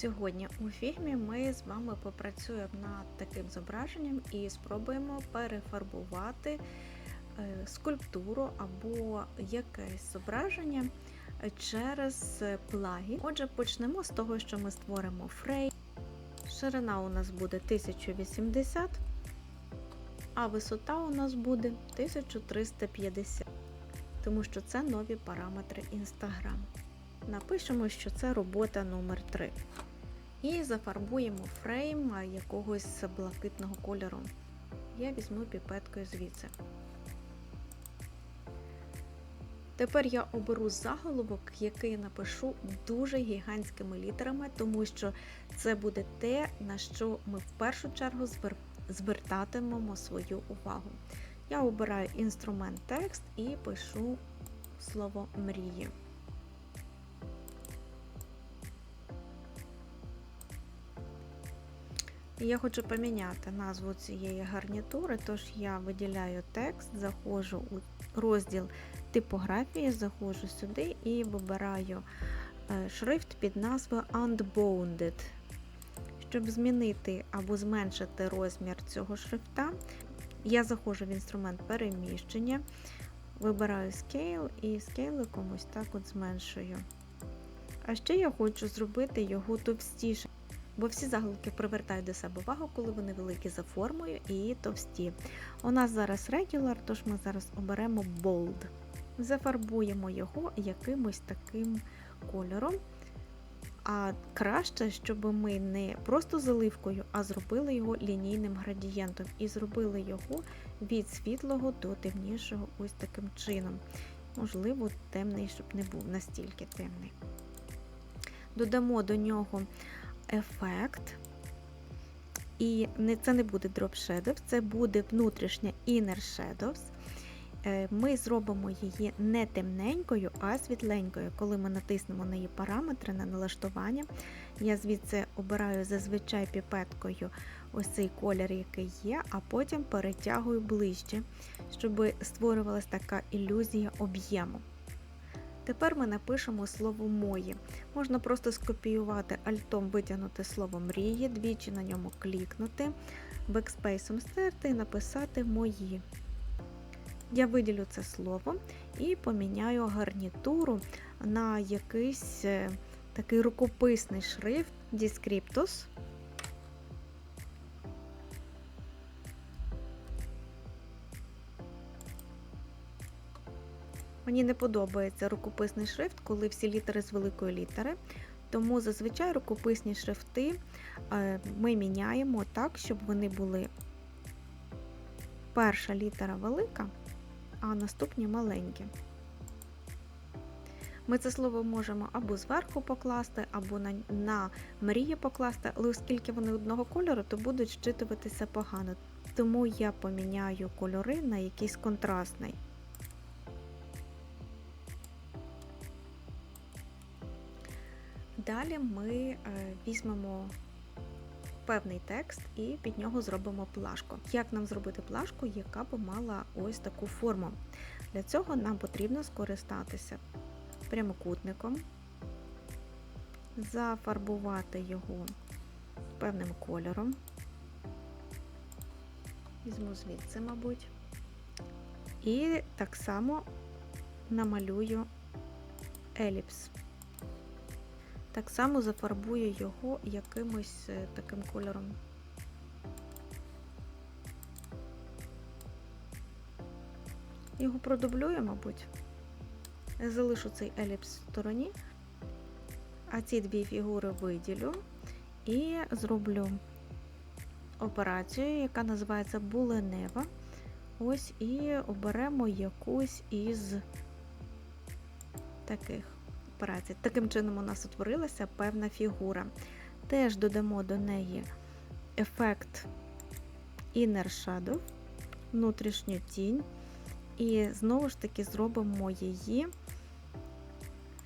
Сьогодні у фільмі ми з вами попрацюємо над таким зображенням і спробуємо перефарбувати е, скульптуру або якесь зображення через плагін. Отже, почнемо з того, що ми створимо фрейм. Ширина у нас буде 1080, а висота у нас буде 1350, тому що це нові параметри Instagram. Напишемо, що це робота номер 3 І зафарбуємо фрейм якогось блакитного кольору. Я візьму піпеткою звідси. Тепер я оберу заголовок, який напишу дуже гігантськими літерами, тому що це буде те, на що ми в першу чергу звертатимемо свою увагу. Я обираю інструмент текст і пишу слово мрії. Я хочу поміняти назву цієї гарнітури, тож я виділяю текст, заходжу у розділ типографії, заходжу сюди і вибираю шрифт під назвою Unbounded. Щоб змінити або зменшити розмір цього шрифта, я заходжу в інструмент переміщення, вибираю Scale і скейликом ось так от зменшую. А ще я хочу зробити його товстіше бо всі заголовки привертають до себе увагу, коли вони великі за формою і товсті. У нас зараз regular, тож ми зараз оберемо bold. Зафарбуємо його якимось таким кольором. А краще, щоб ми не просто заливкою, а зробили його лінійним градієнтом і зробили його від світлого до темнішого ось таким чином. Можливо, темний, щоб не був настільки темний. Додамо до нього ефект. І це не буде Drop Shadows, це буде внутрішня Inner Shadows. Е, ми зробимо її не темненькою, а світленькою. Коли ми натиснемо на її параметри на налаштування, я звідси обираю зазвичай піпеткою ось цей колір, який є, а потім перетягую ближче, щоб створювалася така ілюзія об'єму. Тепер ми напишемо слово мої. Можна просто скопіювати альтом, витягнути слово мрії, двічі на ньому клікнути, бекспейсом стерти і написати мої. Я виділю це слово і поміняю гарнітуру на якийсь е, такий рукописний шрифт Descriptus. Мені не подобається рукописний шрифт, коли всі літери з великої літери. Тому зазвичай рукописні шрифти е, ми міняємо так, щоб вони були перша літера велика, а наступні маленькі. Ми це слово можемо або зверху покласти, або на на мрії покласти, але оскільки вони одного кольору, то будуть щитуватися погано. Тому я поміняю кольори на якийсь контрастний. Далі ми е, візьмемо певний текст і під нього зробимо плашку. Як нам зробити плашку, яка б мала ось таку форму? Для цього нам потрібно скористатися прямокутником, зафарбувати його певним кольором. Візьму звідси, мабуть. І так само намалюю еліпс. Так само зафарбую його якимось е, таким кольором. Його продублюю, мабуть. Залишу цей еліпс в стороні, а ці дві фігури виділю і зроблю операцію, яка називається буленева. Ось і оберемо якусь із таких операцій. Таким чином, у нас утворилася певна фігура. Теж додамо до неї ефект Inner Shadow, внутрішню тінь, і знову ж таки зробимо її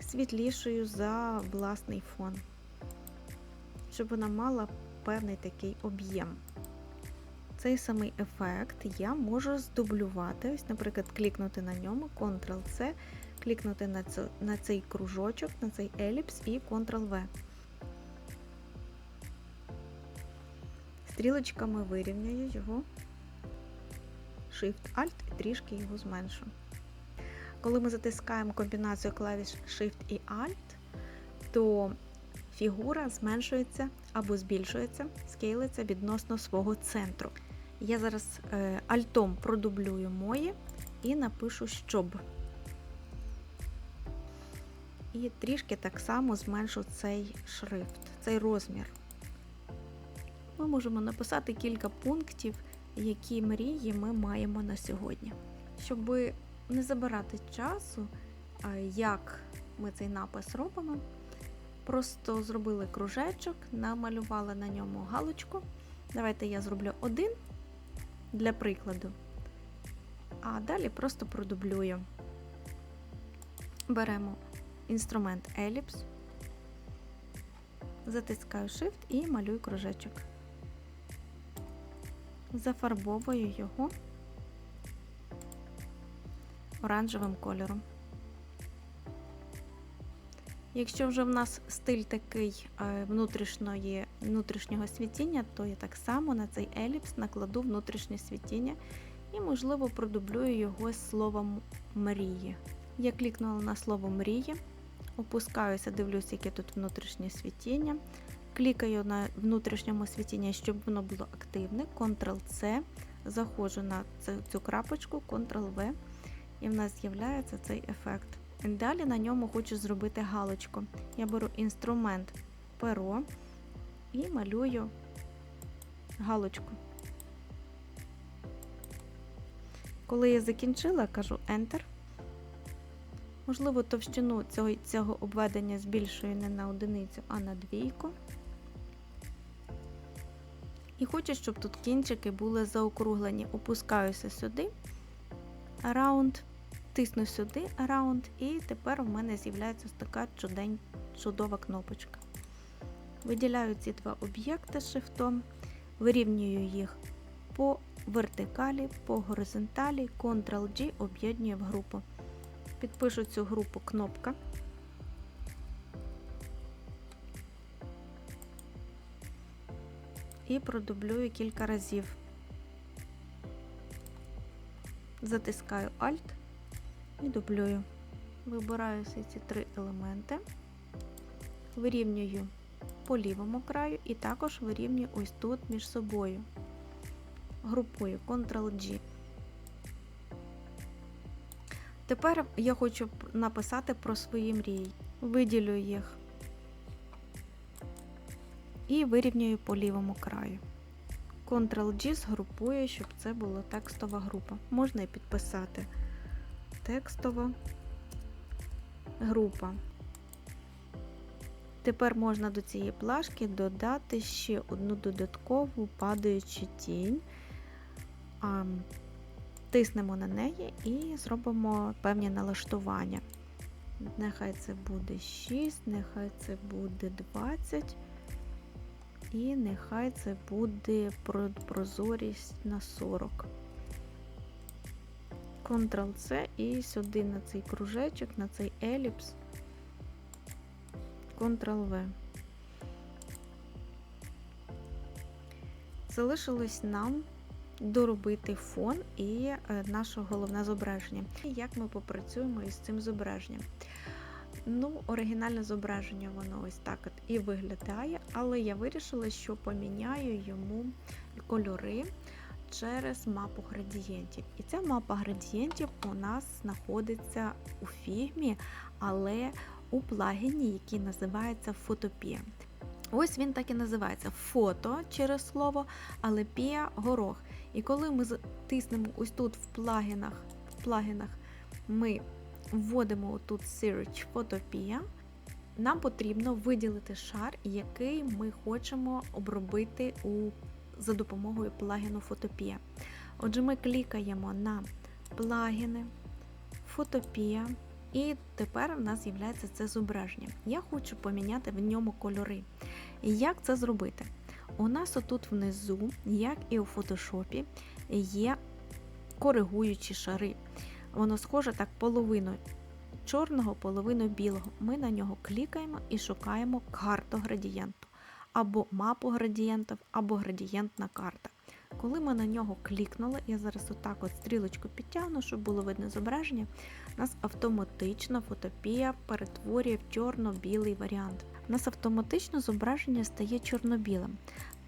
світлішою за власний фон, щоб вона мала певний такий об'єм. Цей самий ефект я можу здублювати, ось, наприклад, клікнути на ньому, Ctrl-C, клікнути на цей кружочок, на цей еліпс і Ctrl-V. Стрілочками вирівняю його. Shift-Alt і трішки його зменшу. Коли ми затискаємо комбінацію клавіш Shift і Alt, то фігура зменшується або збільшується, скейлиться відносно свого центру. Я зараз е, альтом продублюю моє і напишу щоб. І трішки так само зменшу цей шрифт, цей розмір. Ми можемо написати кілька пунктів, які мрії ми маємо на сьогодні. Щоб не забирати часу, як ми цей напис робимо, просто зробили кружечок, намалювала на ньому галочку. Давайте я зроблю один для прикладу, а далі просто продублюю. Беремо інструмент Ellipse, затискаю Shift і малюю кружечок. Зафарбовую його оранжевим кольором. Якщо вже в нас стиль такий внутрішньої, внутрішнього світіння, то я так само на цей еліпс накладу внутрішнє світіння і, можливо, продублюю його словом мрії. Я клікнула на слово мрії, опускаюся, дивлюся, яке тут внутрішнє світіння. Клікаю на внутрішньому світінні, щоб воно було активне, Ctrl-C, заходжу на цю крапочку, Ctrl-V, і в нас з'являється цей ефект. Далі на ньому хочу зробити галочку. Я беру інструмент перо і малюю галочку. Коли я закінчила, кажу Enter. Можливо, товщину цього, цього обведення збільшую не на одиницю, а на двійку. І хочу, щоб тут кінчики були заокруглені. Опускаюся сюди, Around тисну сюди Around, і тепер у мене з'являється така чудова кнопочка. Виділяю ці два об'єкти шифтом, вирівнюю їх по вертикалі, по горизонталі, Ctrl-G об'єднюю в групу. Підпишу цю групу кнопка. І продублюю кілька разів. Затискаю Alt і дублюю. Вибираю всі ці три елементи, вирівнюю по лівому краю і також вирівнюю ось тут між собою. Групую Ctrl-G. Тепер я хочу написати про свої мрії. Виділю їх і вирівнюю по лівому краю. Ctrl-G згрупую, щоб це була текстова група. Можна і підписати текстова група. Тепер можна до цієї плашки додати ще одну додаткову падаючу тінь. Тиснемо на неї і зробимо певні налаштування. Нехай це буде 6, нехай це буде 20, і нехай це буде прозорість на 40. Ctrl-C і сюди на цей кружечок, на цей еліпс, Ctrl-V. Залишилось нам доробити фон і е, наше головне зображення. Як ми попрацюємо із цим зображенням? Ну, оригінальне зображення, воно ось так от і виглядає, але я вирішила, що поміняю йому кольори через мапу градієнтів. І ця мапа градієнтів у нас знаходиться у фігмі, але у плагіні, який називається Фотопія. Ось він так і називається фото через слово, але пія горох. І коли ми тиснемо ось тут в плагінах, в плагінах ми вводимо тут Search Photopia, нам потрібно виділити шар, який ми хочемо обробити у, за допомогою плагіну Photopia. Отже, ми клікаємо на плагіни, Photopia, і тепер в нас з'являється це зображення. Я хочу поміняти в ньому кольори. Як це зробити? У нас отут внизу, як і у фотошопі, є коригуючі шари. Воно схоже так половину чорного, половину білого. Ми на нього клікаємо і шукаємо карту градієнту. або мапу градієнтів, або градієнтна карта. Коли ми на нього клікнули, я зараз отак от стрілочку підтягну, щоб було видно зображення, нас автоматично фотопія перетворює в чорно-білий варіант. У нас автоматично зображення стає чорно-білим.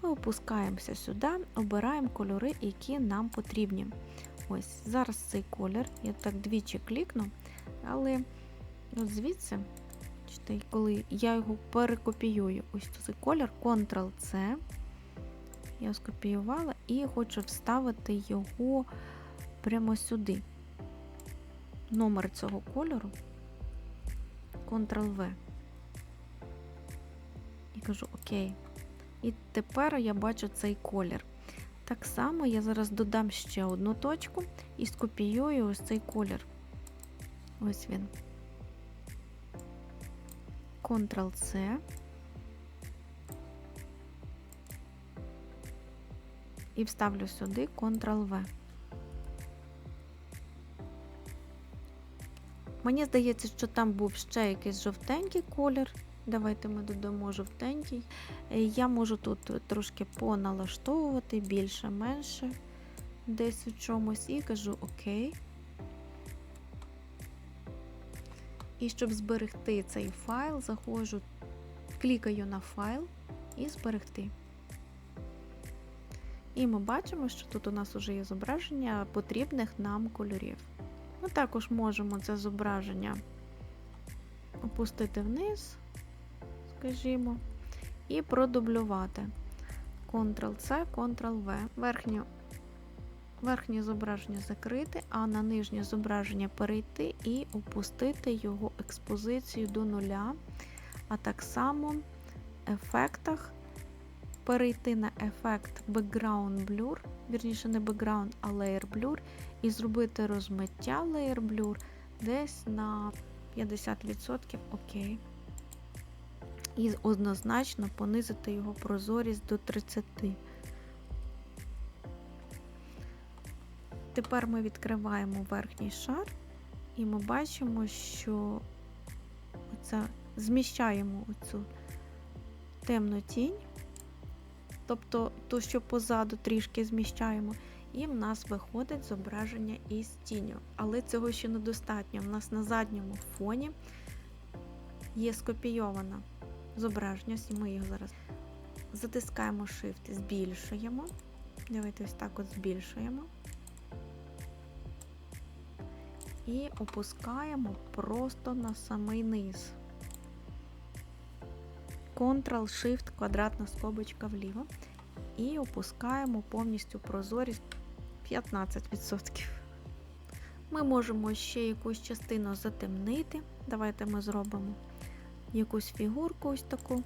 Ми опускаємося сюди, обираємо кольори, які нам потрібні. Ось зараз цей колір, я так двічі клікну, але от звідси, коли я його перекопіюю, ось цей колір, Ctrl-C, я скопіювала і хочу вставити його прямо сюди. Номер цього кольору Ctrl-V. І кажу ОК. І тепер я бачу цей колір. Так само я зараз додам ще одну точку і скопіюю ось цей колір. Ось він. Ctrl-C. І вставлю сюди Ctrl-V. Мені здається, що там був ще якийсь жовтенький колір. Давайте ми додамо жовтенький. Я можу тут трошки поналаштовувати більше-менше десь у чомусь і кажу ОК. І щоб зберегти цей файл, заходжу, клікаю на файл і зберегти. І ми бачимо, що тут у нас вже є зображення потрібних нам кольорів. Ми також можемо це зображення опустити вниз, скажімо, і продублювати. Ctrl-C, Ctrl-V. Верхню, верхнє зображення закрити, а на нижнє зображення перейти і опустити його експозицію до нуля. А так само в ефектах перейти на ефект Background Blur, вірніше не Background, а Layer Blur, і зробити розмиття Layer Blur десь на 50% ОК. І однозначно понизити його прозорість до 30. Тепер ми відкриваємо верхній шар, і ми бачимо, що оце, зміщаємо оцю темну тінь, тобто то, що позаду трішки зміщаємо, і в нас виходить зображення із тінню. Але цього ще недостатньо. У нас на задньому фоні є скопійована зображення, ми їх зараз затискаємо Shift, збільшуємо. Давайте ось так от збільшуємо. І опускаємо просто на самий низ. Ctrl-Shift, квадратна скобочка вліво. І опускаємо повністю прозорість 15%. Ми можемо ще якусь частину затемнити. Давайте ми зробимо якусь фігурку ось таку.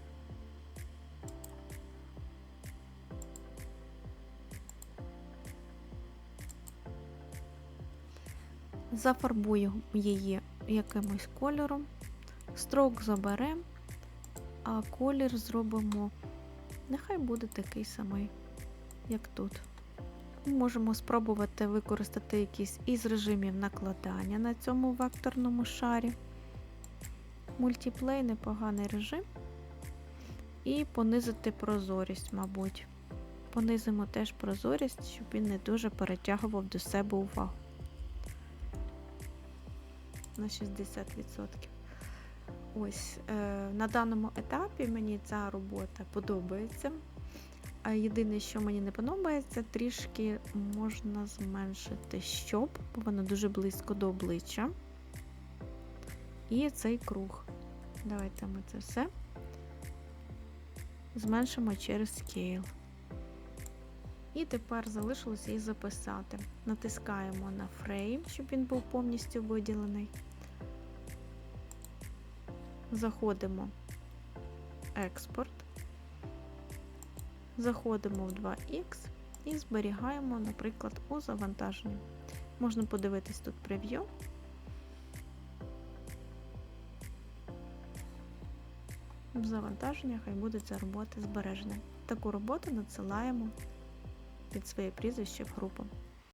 Зафарбуємо її якимось кольором, строк заберемо, а колір зробимо, нехай буде такий самий, як тут. Ми можемо спробувати використати якийсь із режимів накладання на цьому векторному шарі. Мультиплей непоганий режим. І понизити прозорість, мабуть. Понизимо теж прозорість, щоб він не дуже перетягував до себе увагу. На 60%. Ось, е, на даному етапі мені ця робота подобається. А єдине, що мені не подобається, трішки можна зменшити щоб, бо воно дуже близько до обличчя. І цей круг. Давайте ми це все зменшимо через Scale. І тепер залишилося і записати. Натискаємо на фрейм, щоб він був повністю виділений. Заходимо експорт, заходимо в 2X і зберігаємо, наприклад, у завантаженні. Можна подивитись тут прев'ю. В завантаження хай буде ця робота збережена. Таку роботу надсилаємо під своє прізвище в групу.